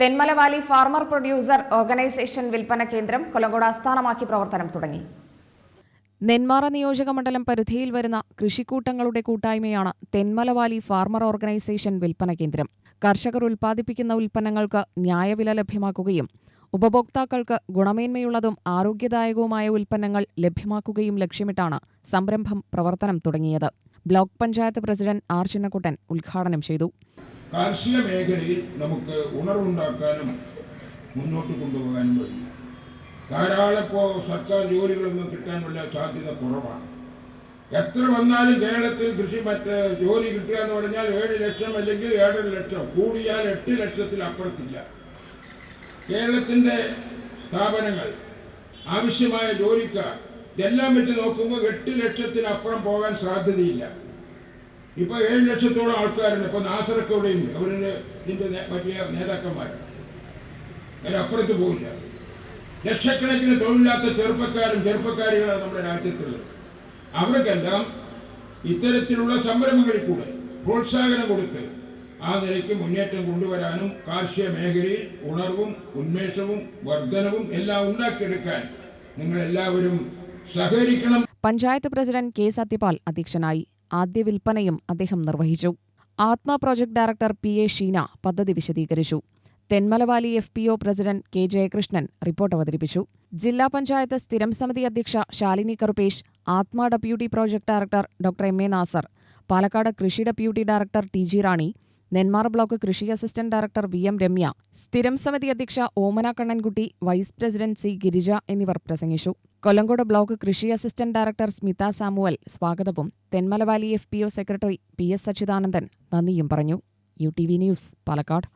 Thenmala valley farmer producer organisation വിൽപ്പന കേന്ദ്രം കൊല്ലങ്കോട് ആസ്ഥാനമാക്കി പ്രവർത്തനം തുടങ്ങി. നെന്മാറ നിയോജക മണ്ഡലം പരിധിയിൽ വരുന്ന കൃഷിക്കൂട്ടങ്ങളുടെ കൂട്ടായ്മയാണ് തെന്മലവാലി ഫാർമർ ഓർഗനൈസേഷൻ വിൽപ്പന കേന്ദ്രം. കർഷകർ ഉൽപ്പാദിപ്പിക്കുന്ന ഉൽപ്പന്നങ്ങൾക്ക് ന്യായവില ലഭ്യമാക്കുകയും ഉപഭോക്താക്കൾക്ക് ഗുണമേന്മയുള്ളതും ആരോഗ്യദായകവുമായ ഉൽപ്പന്നങ്ങൾ ലഭ്യമാക്കുകയും ലക്ഷ്യമിട്ടാണ് സംരംഭം പ്രവർത്തനം തുടങ്ങിയത്. Block panchayat president R Chinnakuttan ഉദ്ഘാടനം ചെയ്തു. കാർഷിക മേഖലയിൽ നമുക്ക് ഉണർവുണ്ടാക്കാനും മുന്നോട്ട് കൊണ്ടുപോകാനും കഴിയും. ധാരാളം ഇപ്പോൾ സർക്കാർ ജോലികളൊന്നും കിട്ടാനുള്ള സാധ്യത കുറവാണ്. എത്ര വന്നാലും കേരളത്തിൽ കൃഷി മറ്റ് ജോലി കിട്ടുക എന്ന് പറഞ്ഞാൽ ഏഴ് ലക്ഷം അല്ലെങ്കിൽ ഏഴര ലക്ഷം കൂടിയാൽ എട്ട് ലക്ഷത്തിൽ അപ്പുറത്തില്ല. കേരളത്തിന്റെ സ്ഥാപനങ്ങൾ ആവശ്യമായ ജോലിക്കാർ ഇതെല്ലാം വെച്ച് നോക്കുമ്പോൾ എട്ട് ലക്ഷത്തിനപ്പുറം പോകാൻ സാധ്യതയില്ല. ഇപ്പോൾ ഏഴ് ലക്ഷത്തോളം ആൾക്കാരുണ്ട്. ഇപ്പോൾ നാസറൊക്കെ അവരുടെ ഇതിന്റെ നേ- മറ്റേ നേതാക്കന്മാരാണ് അതിനപ്പുറത്ത് പോകില്ല ലക്ഷക്കണക്കിന് തൊഴിലില്ലാത്ത ചെറുപ്പക്കാരും ചെറുപ്പക്കാരികളാണ് നമ്മുടെ രാജ്യത്തുള്ളത്. അവർക്കെല്ലാം ഇത്തരത്തിലുള്ള സംരംഭങ്ങളിൽ കൂടെ പ്രോത്സാഹനം കൊടുത്ത് ആ നിലയ്ക്ക് മുന്നേറ്റം കൊണ്ടുവരാനും കാർഷിക മേഖലയിൽ ഉണർവും ഉന്മേഷവും വർധനവും എല്ലാം ഉണ്ടാക്കിയെടുക്കാൻ നിങ്ങളെല്ലാവരും സഹകരിക്കണം. പഞ്ചായത്ത് പ്രസിഡന്റ് കെ സത്യപാൽ അധ്യക്ഷനായി. ആദ്യ വിൽപ്പനയും അദ്ദേഹം നിർവഹിച്ചു. ATMA project director P A Sheena പദ്ധതി വിശദീകരിച്ചു. Thenmala valley F P O president K Jayakrishnan report അവതരിപ്പിച്ചു. ജില്ലാ പഞ്ചായത്ത് സ്ഥിരം സമിതി അധ്യക്ഷ Shalini Karupesh ATMA deputy project director doctor M A Nasar Palakkad കൃഷി deputy director T G Rani Nenmara block കൃഷി assistant director V M Ramya സ്ഥിരം സമിതി അധ്യക്ഷ Omana Kannankutty vice president C Girija എന്നിവർ പ്രസംഗിച്ചു. കൊല്ലങ്കോട് ബ്ലോക്ക് കൃഷി അസിസ്റ്റന്റ് ഡയറക്ടർ സ്മിത സാമുവൽ സ്വാഗതവും. Thenmala valley F P O secretary P S Sachidanandan നന്ദിയും പറഞ്ഞു. U T V news Palakkad.